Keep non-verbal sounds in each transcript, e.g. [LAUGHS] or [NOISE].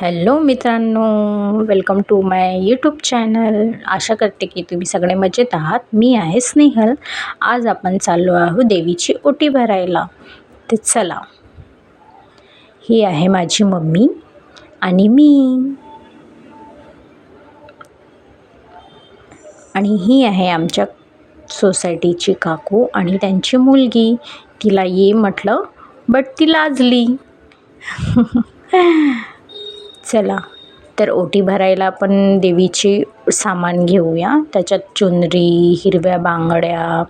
Hello मित्रांनो welcome to my YouTube channel आशा करते की तुम्ही सगळे मजेत आहात. मी आहे स्नेहल. आज आपण चाललो आहोत देवीची ओटी भरायला. ते चला ही आहे माझी मम्मी आणि मी. आणि ही आहे आमच्या सोसायटीची काकू आणि त्यांची मुलगी. तिला ये म्हटलं बट ती लाजली. [LAUGHS] चला तर ओटी भरायला आपण देवीची सामान घेऊया. त्याच्यात चुनरी हिरव्या बांगड्या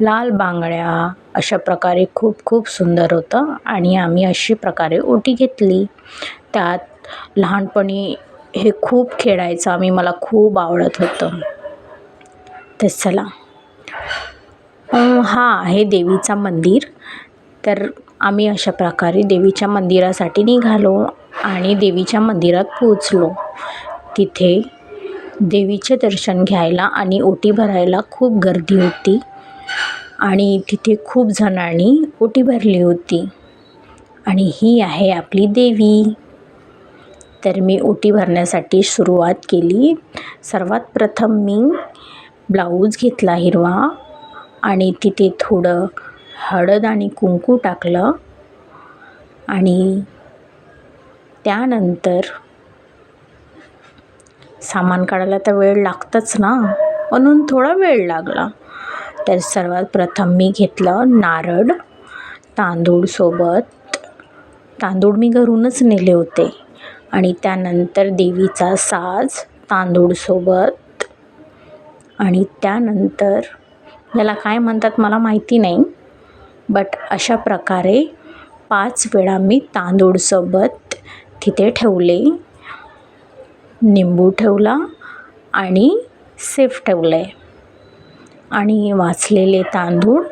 लाल बांगड्या अशा प्रकारे खूप खूप सुंदर होतं आणि आम्ही अशी प्रकारे ओटी घेतली. त्यात लहानपणी हे खूप खेळायचं आम्ही मला खूप आवडत होतं. तर चला. हा आहे देवीचा मंदिर. तर आम्ही अशा प्रकारे देवीच्या मंदिरासाठी निघालो. आणि देवीच्या मंदिरात पोचलो तिथे देवीचे दर्शन घ्यायला आणि ओटी भरायला खूप गर्दी होती आणि तिथे खूप जणांनी ओटी भरली होती. आणि ही आहे आपली देवी. तर मी ओटी भरण्यासाठी सुरुवात केली. सर्वात प्रथम मी ब्लाऊज घेतला हिरवा आणि तिथे थोडं हळद आणि कुंकू टाकलं आणि त्यानंतर सामान काढायला तर वेळ लागतंच ना? म्हणून थोडा वेळ लागला. तर सर्वात प्रथम मी घेतलं नारळ तांदूळसोबत तांदूळ मी घरूनच नेले होते. आणि त्यानंतर देवीचा साज तांदूळसोबत आणि त्यानंतर याला काय म्हणतात मला माहिती नाही बट अशा प्रकारे पाच वेळा मी तांदूळसोबत तिथे ठेवले निंबू ठेवला आणि सेफ ठेवलं आहे आणि वाचलेले तांदूळ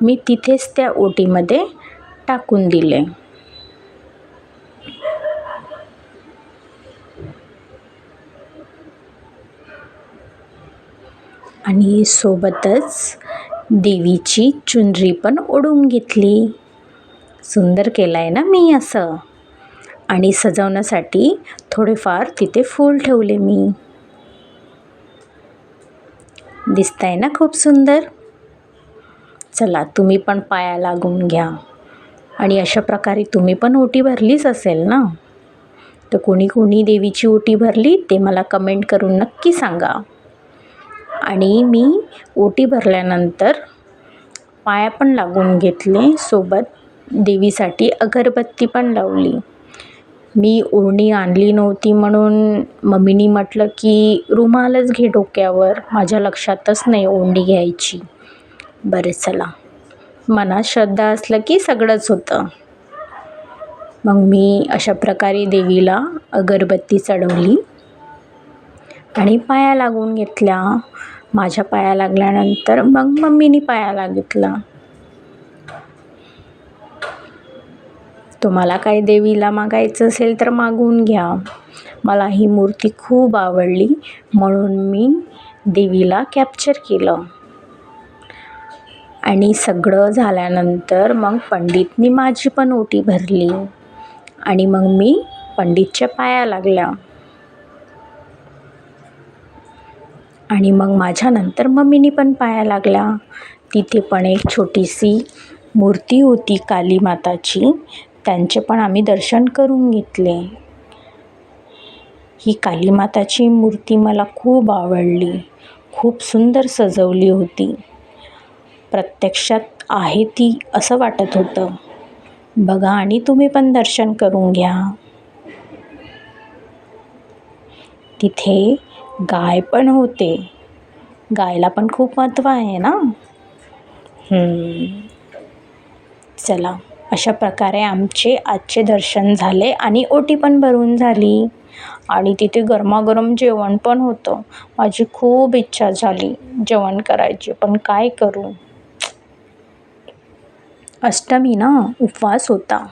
मी तिथेच त्या ओटीमध्ये टाकून दिले. आणि सोबतच देवीची चुनरी पण ओढून घेतली. सुंदर केलं आहे ना मी असं? आणि सजवण्यासाठी थोडेफार तिथे फूल ठेवले मी. दिसत आहे ना खूप सुंदर? चला तुम्ही पण पाया लागून घ्या. आणि अशा प्रकारे तुम्ही पण ओटी भरलीच असेल ना? तर कोणी कोणी देवीची ओटी भरली ते मला कमेंट करून नक्की सांगा. आणि मी ओटी भरल्यानंतर पाया पण लागून घेतले सोबत देवीसाठी अगरबत्ती पण लावली. मी ओढणी आणली नव्हती म्हणून मम्मीनी म्हटलं की रुमालच घे डोक्यावर माझ्या लक्षातच नाही ओढणी घ्यायची. बरं चला. मनात श्रद्धा असलं की सगळंच होतं. मग मी अशा प्रकारे देवीला अगरबत्ती चढवली आणि पाया लागून घेतल्या. माझ्या पाया लागल्यानंतर मग मम्मीनी पाया लागितला. तुम्हाला काय देवीला मागायचं असेल तर मागून घ्या. मला ही मूर्ती खूप आवडली म्हणून मी देवीला कॅप्चर केलं. आणि सगळं झाल्यानंतर मग पंडितनी माझी पण ओटी भरली. आणि मग मी पंडितच्या पाया लागल्या. आणि मग माझ्यानंतर मम्मीनी पण पाया लागल्या. तिथे पण एक छोटीशी मूर्ती होती काली माताची. त्यांचे पण आम्ही दर्शन करून घेतले. ही कालीमाताची मूर्ती मला खूप आवडली. खूप सुंदर सजवली होती. प्रत्यक्षात आहे ती असं वाटत होतं. बघा आणि तुम्ही पण दर्शन करून घ्या. तिथे गाय पण होते. गायला पण खूप महत्त्व आहे ना? चला. अशा प्रकारे आमचे आजचे दर्शन झाले आणि ओटी पण भरून झाली. आणि तिथे गरमागरम जेवण पण होतं. माझी खूप इच्छा झाली जेवण करायची पण काय करू? अष्टमी ना उपवास होता.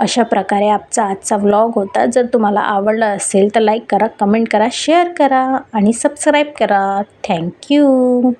अशा प्रकारे आमचा आजचा व्लॉग होता. जर तुम्हाला आवडला असेल तर लाईक करा कमेंट करा शेअर करा आणि सबस्क्राईब करा. थँक्यू